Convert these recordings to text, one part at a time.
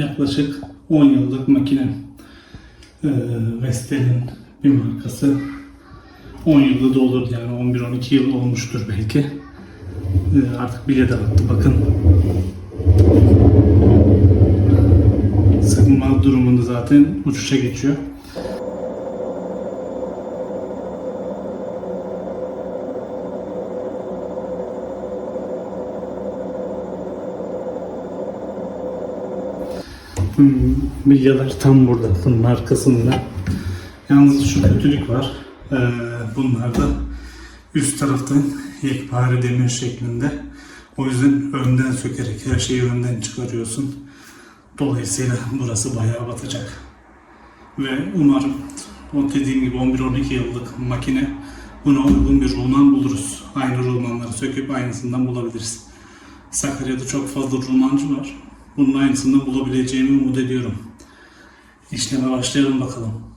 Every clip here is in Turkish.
yaklaşık 10 yıllık makine. Ee, Vestel'in bir markası. 10 yılda da olur yani 11-12 yıl olmuştur belki. Ee, artık bile de attı bakın. Sıkılma durumunda zaten uçuşa geçiyor. Hmm, bilyalar tam burada, bunun arkasında. Yalnız şu kötülük var. Ee, bunlar da üst taraftan yekpare demir şeklinde. O yüzden önden sökerek her şeyi önden çıkarıyorsun. Dolayısıyla burası bayağı batacak. Ve umarım o dediğim gibi 11-12 yıllık makine buna uygun bir rulman buluruz. Aynı rulmanları söküp aynısından bulabiliriz. Sakarya'da çok fazla rulmancı var. Bunun aynısını bulabileceğimi umut ediyorum. İşleme başlayalım bakalım.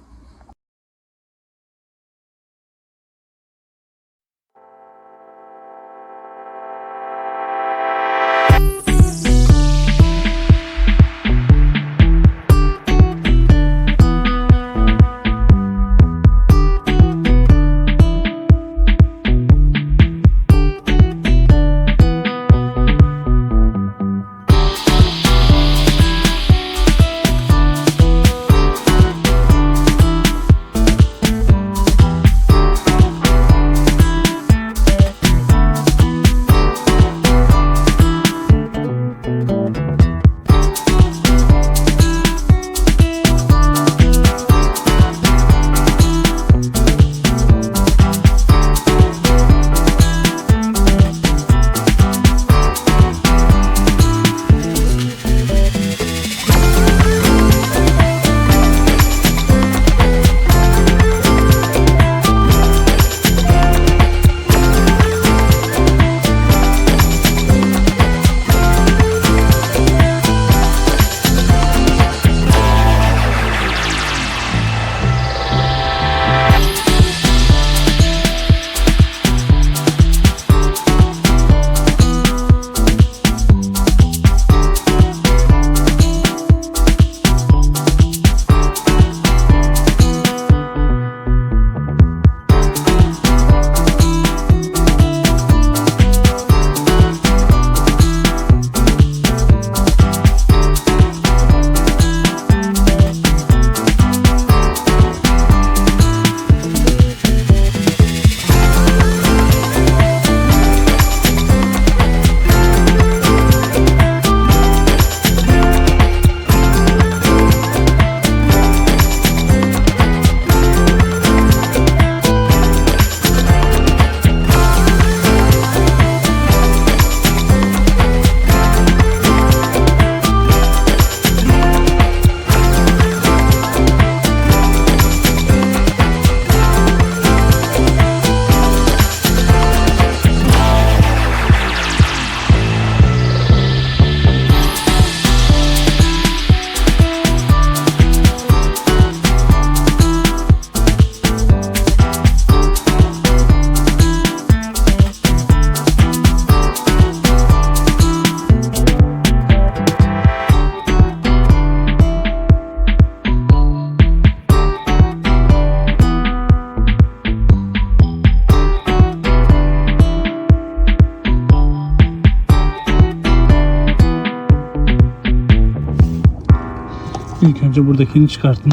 Önce buradakini çıkarttım.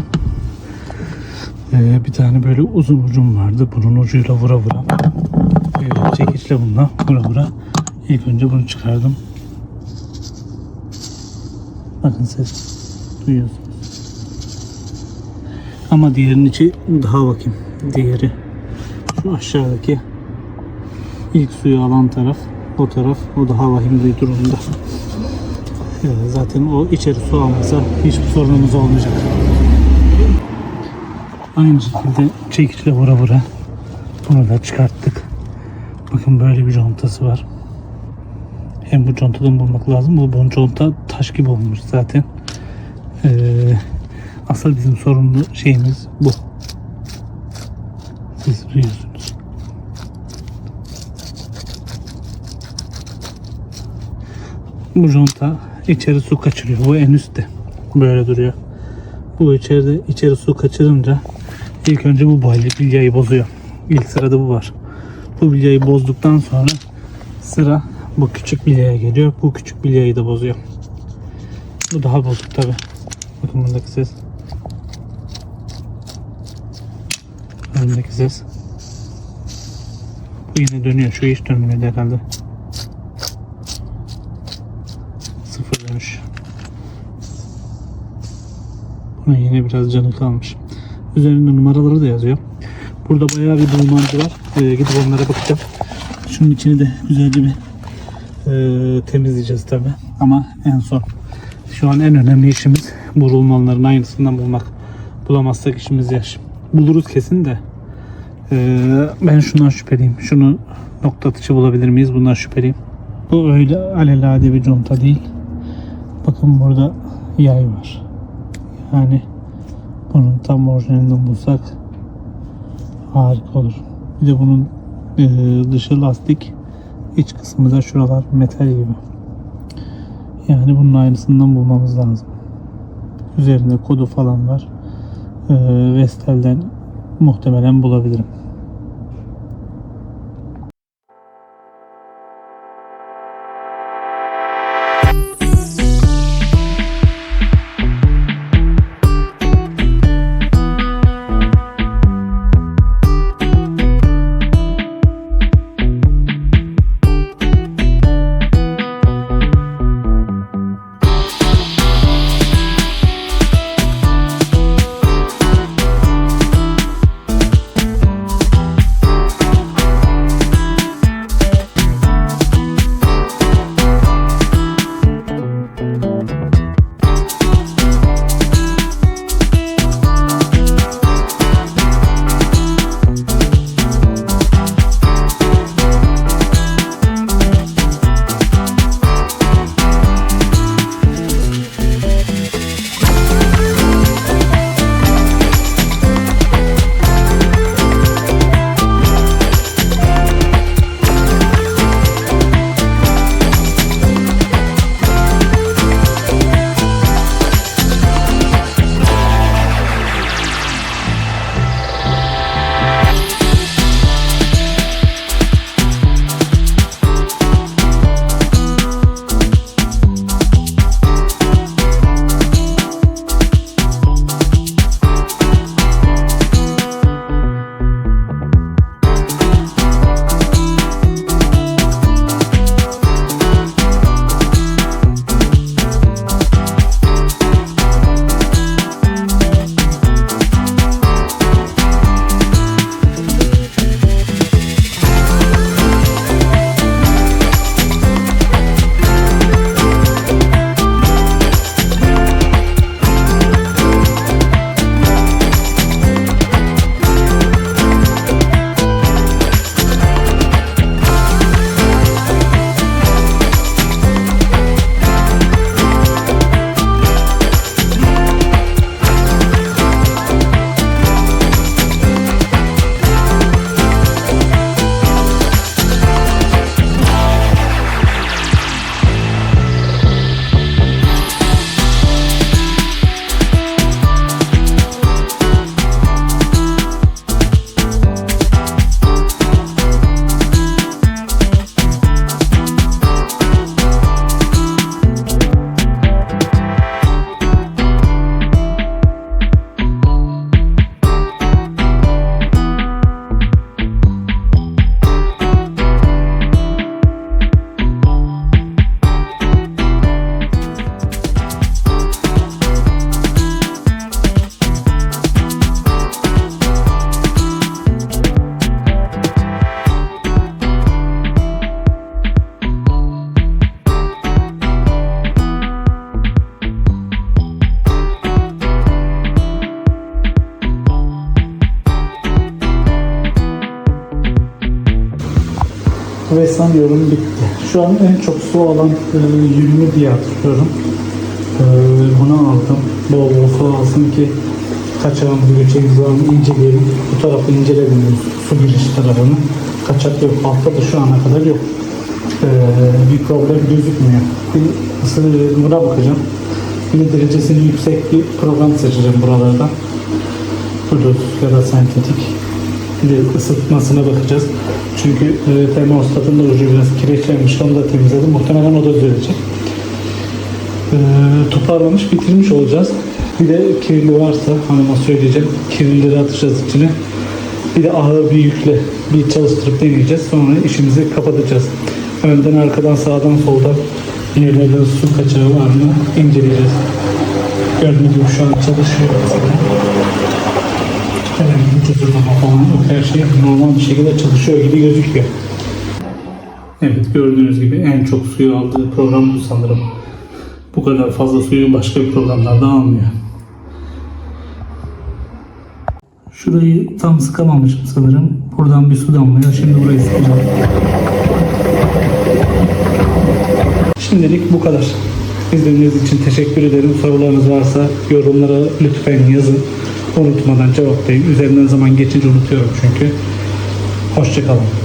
Ee, bir tane böyle uzun ucum vardı. Bunun ucuyla vura vura. Ee, çekiçle bununla vura vura. İlk önce bunu çıkardım. Bakın ses duyuyorsunuz. Ama diğerinin içi daha bakayım. Diğeri şu aşağıdaki ilk suyu alan taraf o taraf o daha vahim bir durumda. Zaten o içeri su almasa hiçbir sorunumuz olmayacak. Aynı şekilde çekiçle vura vura bunu da çıkarttık. Bakın böyle bir contası var. Hem bu contadan bulmak lazım. Bu, bu conta taş gibi olmuş zaten. Ee, asıl bizim sorumlu şeyimiz bu. Siz duyuyorsunuz. Bu conta içeri su kaçırıyor. Bu en üstte. Böyle duruyor. Bu içeride içeri su kaçırınca ilk önce bu bilyayı bozuyor. İlk sırada bu var. Bu bilyayı bozduktan sonra sıra bu küçük bilyaya geliyor. Bu küçük bilyayı da bozuyor. Bu daha bozuk tabi. Bakın buradaki ses. Önündeki ses. Bu yine dönüyor. Şu hiç dönmüyor herhalde. Dönüş. Bunun yine biraz canı kalmış. Üzerinde numaraları da yazıyor. Burada bayağı bir bulmancı var. Ee, gidip onlara bakacağım. Şunun içini de güzelce bir e, temizleyeceğiz tabi. Ama en son. Şu an en önemli işimiz bu rulmanların aynısından bulmak. Bulamazsak işimiz yaş. Buluruz kesin de. Ee, ben şundan şüpheliyim. Şunu nokta atışı bulabilir miyiz? Bundan şüpheliyim. Bu öyle alelade bir conta değil. Bakın burada yay var. Yani bunun tam orijinalinden bulsak harika olur. Bir de bunun e, dışı lastik, iç kısmı da şuralar metal gibi. Yani bunun aynısından bulmamız lazım. Üzerinde kodu falan var. E, Vestel'den muhtemelen bulabilirim. Ve sanıyorum bitti. Şu an en çok su alan e, 20 diye hatırlıyorum. E, bunu aldım. Bol bol su alsın ki kaçağımızı göçeğimizi alalım, inceleyelim. Bu tarafı inceledim. Su giriş tarafını. Kaçak yok. Altta da şu ana kadar yok. E, bir problem gözükmüyor. Bir ısırına bakacağım. Bir derecesini yüksek bir program seçeceğim buralardan. Bluetooth ya da sentetik. De ısıtmasına bakacağız. Çünkü e, termostatın da ucu biraz kireçlenmiş. Onu da temizledim. Muhtemelen o da düzelecek. E, toparlamış, bitirmiş olacağız. Bir de kirli varsa hanıma söyleyeceğim. Kirlileri atacağız içine. Bir de ağır bir yükle bir çalıştırıp deneyeceğiz. Sonra işimizi kapatacağız. Önden, arkadan, sağdan, soldan yerlerde su kaçağı var mı inceleyeceğiz. Gördüğünüz gibi şu an çalışıyor mesela. Her şey normal bir şekilde çalışıyor gibi gözüküyor. Evet gördüğünüz gibi en çok suyu aldığı program bu sanırım. Bu kadar fazla suyu başka bir programlarda almıyor. Şurayı tam sıkamamışım sanırım. Buradan bir su damlıyor. Şimdi burayı sıkacağım. Şimdilik bu kadar. İzlediğiniz için teşekkür ederim. Sorularınız varsa yorumlara lütfen yazın. Unutmadan cevaplayın. Üzerinden zaman geçince unutuyorum çünkü. Hoşçakalın.